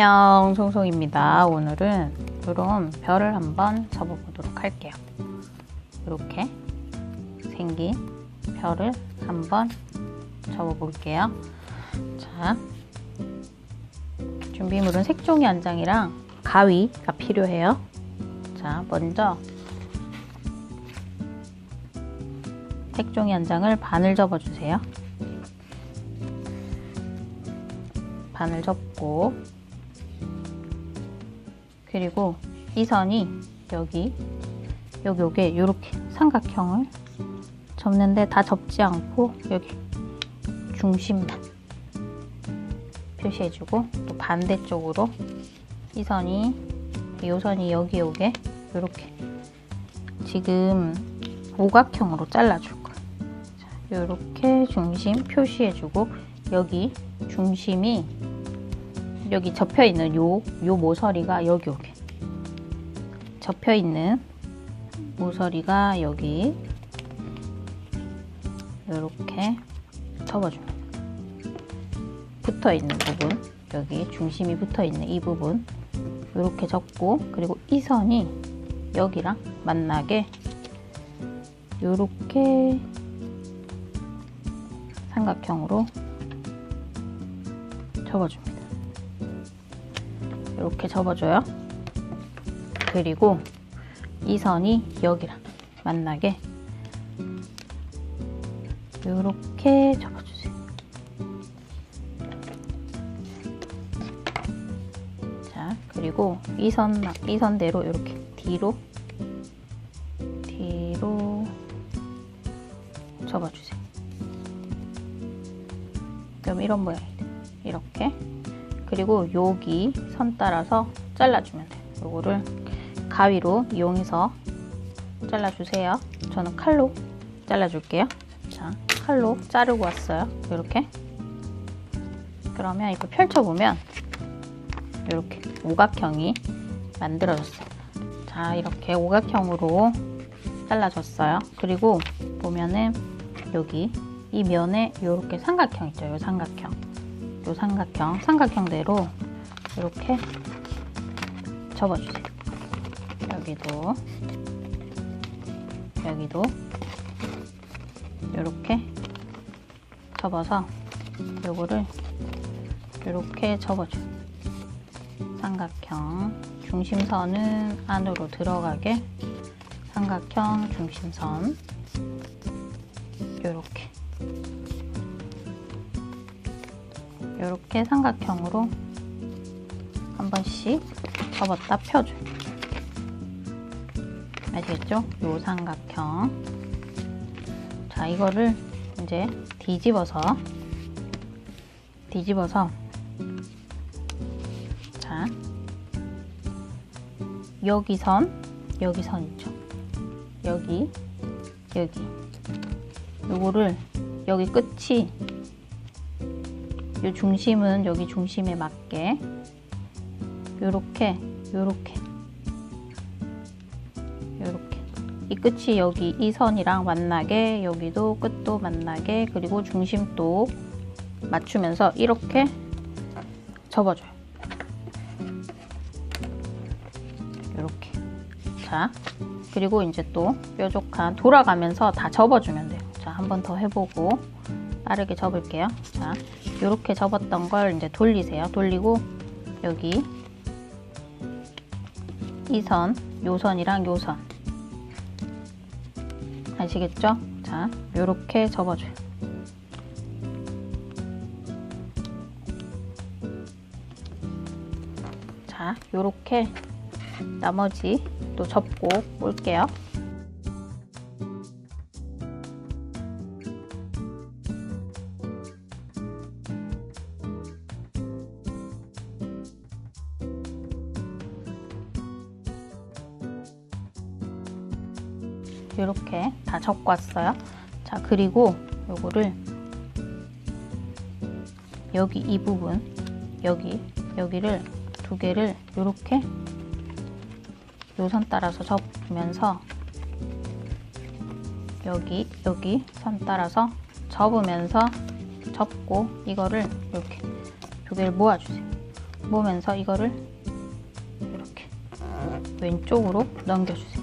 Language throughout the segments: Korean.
안녕 송송입니다. 오늘은 이런 별을 한번 접어보도록 할게요. 이렇게 생긴 별을 한번 접어볼게요. 자 준비물은 색종이 한 장이랑 가위가 필요해요. 자 먼저 색종이 한 장을 반을 접어주세요. 반을 접고 그리고 이 선이 여기 여기 요게 이렇게 삼각형을 접는데 다 접지 않고 여기 중심만 표시해주고 또 반대쪽으로 이 선이 이 선이 여기 요게 이렇게 지금 오각형으로 잘라줄 거예요. 이렇게 중심 표시해주고 여기 중심이 여기 접혀 있는 요, 요 모서리가 여기 오게 접혀 있는 모서리가 여기 이렇게 접어줍니다. 붙어 있는 부분 여기 중심이 붙어 있는 이 부분 이렇게 접고 그리고 이 선이 여기랑 만나게 이렇게 삼각형으로 접어줍니다. 이렇게 접어줘요. 그리고 이 선이 여기랑 만나게 이렇게 접어주세요. 자, 그리고 이 선, 이 선대로 이렇게 뒤로, 뒤로 접어주세요. 그럼 이런 모양이 돼. 이렇게. 그리고 여기 선 따라서 잘라주면 돼요. 요거를 가위로 이용해서 잘라주세요. 저는 칼로 잘라줄게요. 자, 칼로 자르고 왔어요. 이렇게. 그러면 이거 펼쳐보면 이렇게 오각형이 만들어졌어요. 자, 이렇게 오각형으로 잘라줬어요. 그리고 보면은 여기 이 면에 이렇게 삼각형 있죠. 이 삼각형. 이 삼각형, 삼각형대로 이렇게 접어주세요. 여기도 여기도 이렇게 접어서 요거를 이렇게 접어줘요. 삼각형 중심선은 안으로 들어가게 삼각형 중심선 이렇게 이렇게 삼각형으로 한 번씩 접었다 펴줘요. 아시겠죠? 요 삼각형. 자, 이거를 이제 뒤집어서 뒤집어서 자 여기 선 여기 선 있죠? 여기 여기 요거를 여기 끝이 요 중심은 여기 중심에 맞게. 요렇게 요렇게. 요렇게. 이 끝이 여기 이 선이랑 만나게 여기도 끝도 만나게 그리고 중심도 맞추면서 이렇게 접어줘요. 이렇게. 자 그리고 이제 또 뾰족한 돌아가면서 다 접어주면 돼요. 자 한 번 더 해보고 빠르게 접을게요 자 이렇게 접었던 걸 이제 돌리세요 돌리고 여기 이 선, 요 선이랑 요 선. 아시겠죠? 자, 요렇게 접어줘요. 자, 요렇게 나머지 또 접고 올게요. 이렇게 다 왔어요. 자, 그리고 요거를 여기 이 부분, 여기, 여기를 두 개를 이렇게 요 선 따라서 접으면서 여기, 여기 선 따라서 접으면서 접고 이거를 이렇게 두 개를 모아주세요. 모으면서 이거를 이렇게 왼쪽으로 넘겨주세요.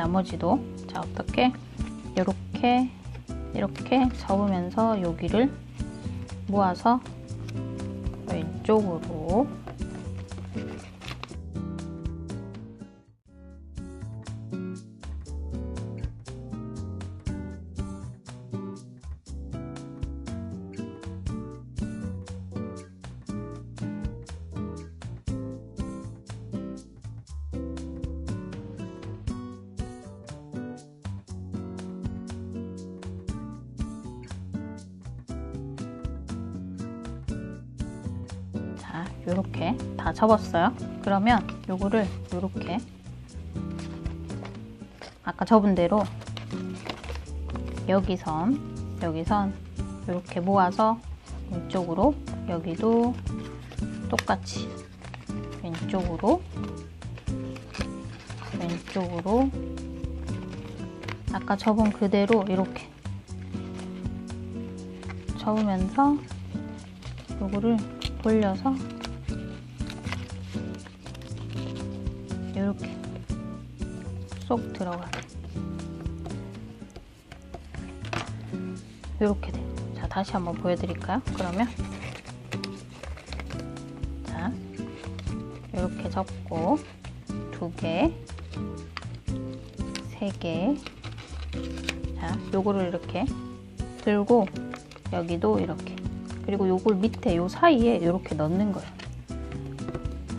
자, 나머지도 자 어떻게? 이렇게 이렇게 접으면서 여기를 모아서 왼쪽으로 자, 요렇게 다 접었어요. 그러면 요거를 요렇게 아까 접은 대로 여기 선 여기 선 이렇게 모아서 왼쪽으로 여기도 똑같이 왼쪽으로 왼쪽으로 아까 접은 그대로 이렇게 접으면서 요거를 돌려서 쏙 들어가게 이렇게 돼. 자 다시 한번 보여드릴까요? 그러면 자 이렇게 접고 두 개, 세 개. 자 요거를 이렇게 들고 여기도 이렇게 그리고 요걸 밑에 요 사이에 이렇게 넣는 거예요.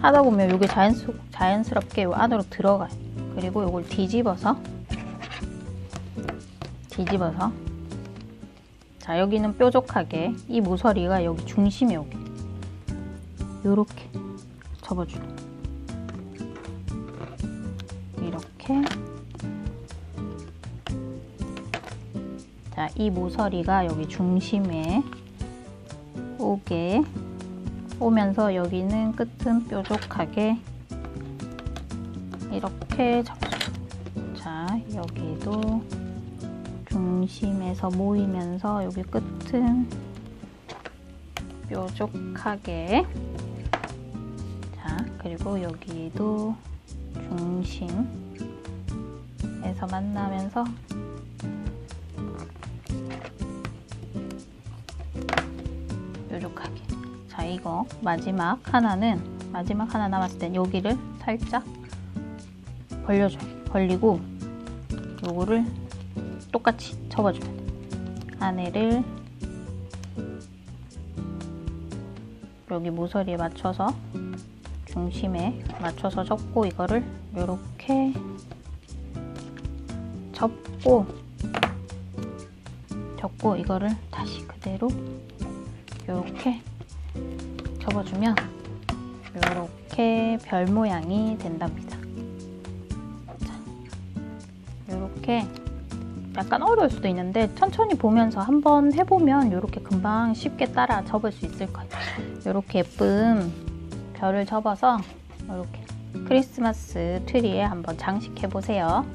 하다 보면 요게 자연스, 자연스럽게 요 안으로 들어가요. 그리고 요걸 뒤집어서 뒤집어서. 자 여기는 뾰족하게 이 모서리가 여기 중심에 오게. 요렇게 접어주는 이렇게. 자 이 모서리가 여기 중심에 오게 오면서 여기는 끝은 뾰족하게 이렇게 접어줘요. 자 여기도 중심에서 모이면서 여기 끝은 뾰족하게 자 그리고 여기도 중심에서 만나면서 뾰족하게 자 이거 마지막 하나는 마지막 하나 남았을 땐 여기를 살짝 벌려줘요 벌리고 요거를 똑같이 접어주면 돼 안에를 여기 모서리에 맞춰서 중심에 맞춰서 접고 이거를 요렇게 접고 접고 이거를 다시 그대로 이렇게 접어주면 이렇게 별 모양이 된답니다. 이렇게 약간 어려울 수도 있는데 천천히 보면서 한번 해보면 이렇게 금방 쉽게 따라 접을 수 있을 거예요. 이렇게 예쁜 별을 접어서 이렇게 크리스마스 트리에 한번 장식해 보세요.